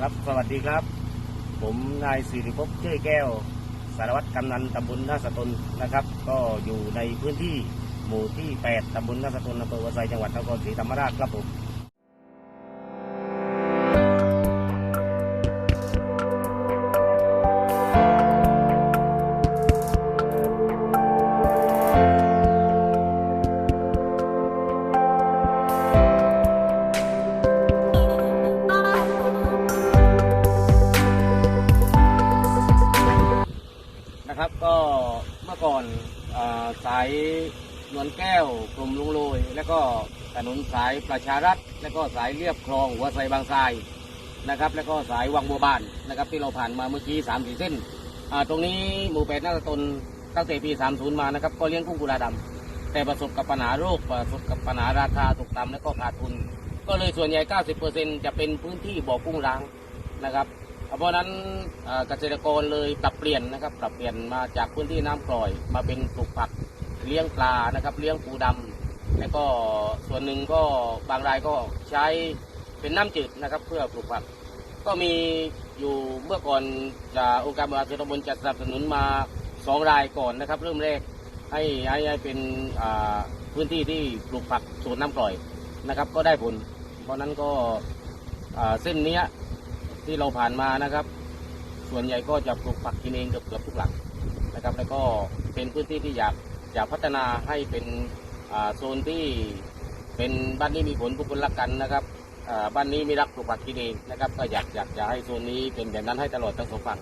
ครับสวัสดีครับ ผมนายสิริภพเจ้ยแก้ว สารวัตรกำนันตำบลท่าสะตนนะครับ ก็อยู่ในพื้นที่หมู่ที่ 8ตำบลท่าสะตนอำเภอวัดไซจังหวัดนครศรีธรรมราชครับผม ก่อนอาสายนวลแก้วกลุ่มลุงโรยแล้วก็ถนนสายประชารัฐ แล้วก็สายเรียบคลองหัวไซบางทรายนะครับแล้วก็สายวังบัวบานนะครับที่เราผ่านมาเมื่อกี้สามสี่เส้นอ่าตรงนี้หมู่แปดนาตนตั้งแต่ปี 30 มานะครับก็เลี้ยงกุ้งกุลาดำแต่ประสบกับปัญหาโรคประสบกับปัญหาราคาตกต่ำและก็ขาดทุน ก็เลยส่วนใหญ่ 90%จะเป็นพื้นที่บ่อกุ้งร้างนะครับ เพราะนั้นเกษตรกรเลยปรับเปลี่ยนนะครับ ปรับเปลี่ยนมาจากพื้นที่น้ำกร่อย มาเป็นปลูกผักเลี้ยงปลานะครับ เลี้ยงปูดำแล้วก็ส่วนหนึ่งก็บางรายก็ใช้เป็นน้ำจืดนะครับ เพื่อปลูกผัก ก็มีอยู่เมื่อก่อนจะองค์การบริหารส่วนตำบลจัดสนับสนุนมาสองรายก่อนนะครับ เริ่มแรกให้ให้ให้เป็นพื้นที่ที่ปลูกผักสวนน้ำกร่อยนะครับ ก็ได้ผล เพราะนั้นก็เส้นเนี้ ที่เราผ่านมานะครับ ส่วนใหญ่ก็จะปลูกผักกินเองเกือบเกือบทุกหลังนะครับ แล้วก็เป็นพื้นที่ที่อยากอยากพัฒนาให้เป็นโซนที่เป็นบ้านนี้มีผลผู้คนรักกันนะครับบ้านนี้มีรักปลูกผักกินเองนะครับ ก็อยากอยากจะให้โซนนี้เป็นแบบนั้นให้ตลอดทั้งสองฝั่ง